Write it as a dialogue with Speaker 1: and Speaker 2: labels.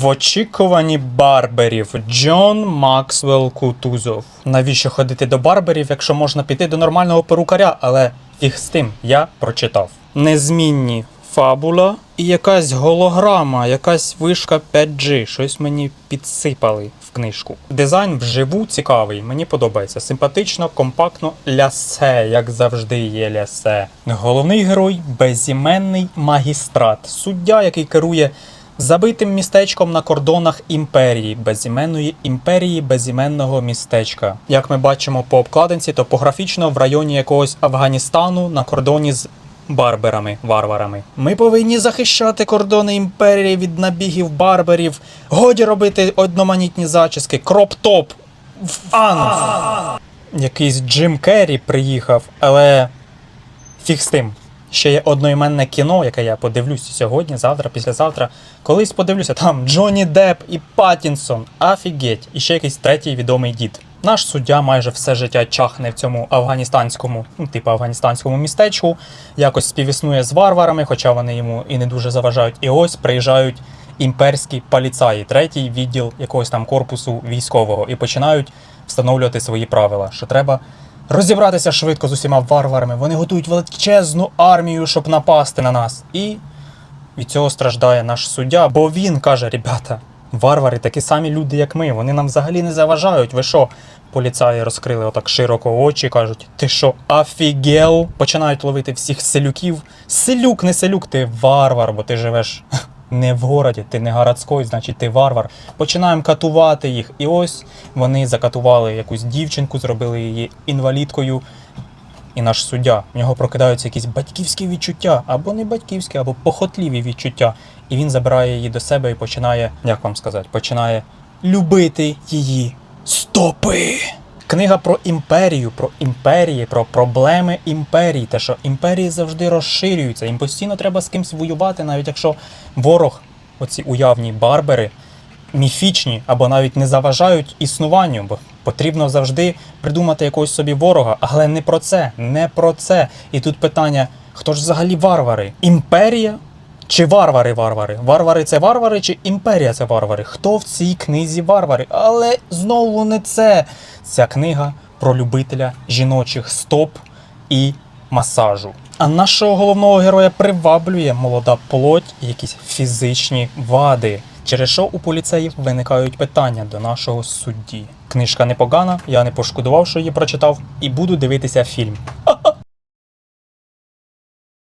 Speaker 1: В очікуванні барберів Джон Максвелл Кутузов. Навіщо ходити до барберів, якщо можна піти до нормального перукаря, але фіг з тим, я прочитав. Незмінні фабула і якась голограма, якась вишка 5G. Щось мені підсипали в книжку. Дизайн вживу цікавий, мені подобається. Симпатично, компактно, лясе, як завжди є лясе. Головний герой безіменний магістрат, суддя, який керує забитим містечком на кордонах імперії, безіменної імперії безіменного містечка. Як ми бачимо по обкладинці, топографічно в районі якогось Афганістану на кордоні з барберами, варварами. Ми повинні захищати кордони імперії від набігів барберів. Годі робити одноманітні зачіски, кроп-топ в. Якийсь Джим Керрі приїхав, але Фіг з тим. Ще є одноіменне кіно, яке я подивлюся сьогодні, завтра, післязавтра. Колись подивлюся, там Джонні Депп і Паттінсон. Афігеть. І ще якийсь третій відомий дід. Наш суддя майже все життя чахне в цьому афганістанському, ну, типу афганістанському містечку, якось співіснує з варварами, хоча вони йому і не дуже заважають. І ось приїжджають імперські поліцаї, третій відділ якогось там корпусу військового, і починають встановлювати свої правила, що треба розібратися швидко з усіма варварами. Вони готують величезну армію, щоб напасти на нас. І від цього страждає наш суддя, бо він каже: ребята, варвари такі самі люди, як ми. Вони нам взагалі не заважають. Ви що? Поліцаї розкрили отак широко очі, кажуть: ти що, афігел? Починають ловити всіх селюків. Селюк, не селюк, ти варвар, бо ти живеш не в городі, ти не городський, значить ти варвар. Починаємо катувати їх. І ось вони закатували якусь дівчинку, зробили її інвалідкою. І наш суддя, в нього прокидаються якісь батьківські відчуття, або не батьківські, або похотливі відчуття. І він забирає її до себе і починає, як вам сказати, починає любити її стопи. Книга про імперію, про імперії, про проблеми імперії. Те, що імперії завжди розширюються, їм постійно треба з кимсь воювати, навіть якщо ворог, оці уявні барбери, міфічні або навіть не заважають існуванню, бо потрібно завжди придумати якогось собі ворога. Але не про це, не про це. І тут питання: хто ж взагалі варвари? Імперія? Чи варвари-варвари? Варвари це варвари, чи імперія це варвари? Хто в цій книзі варвари? Але знову не це. Ця книга про любителя жіночих стоп і масажу. А нашого головного героя приваблює молода плоть і якісь фізичні вади. Через що у поліцеїв виникають питання до нашого судді. Книжка непогана, я не пошкодував, що її прочитав, і буду дивитися фільм.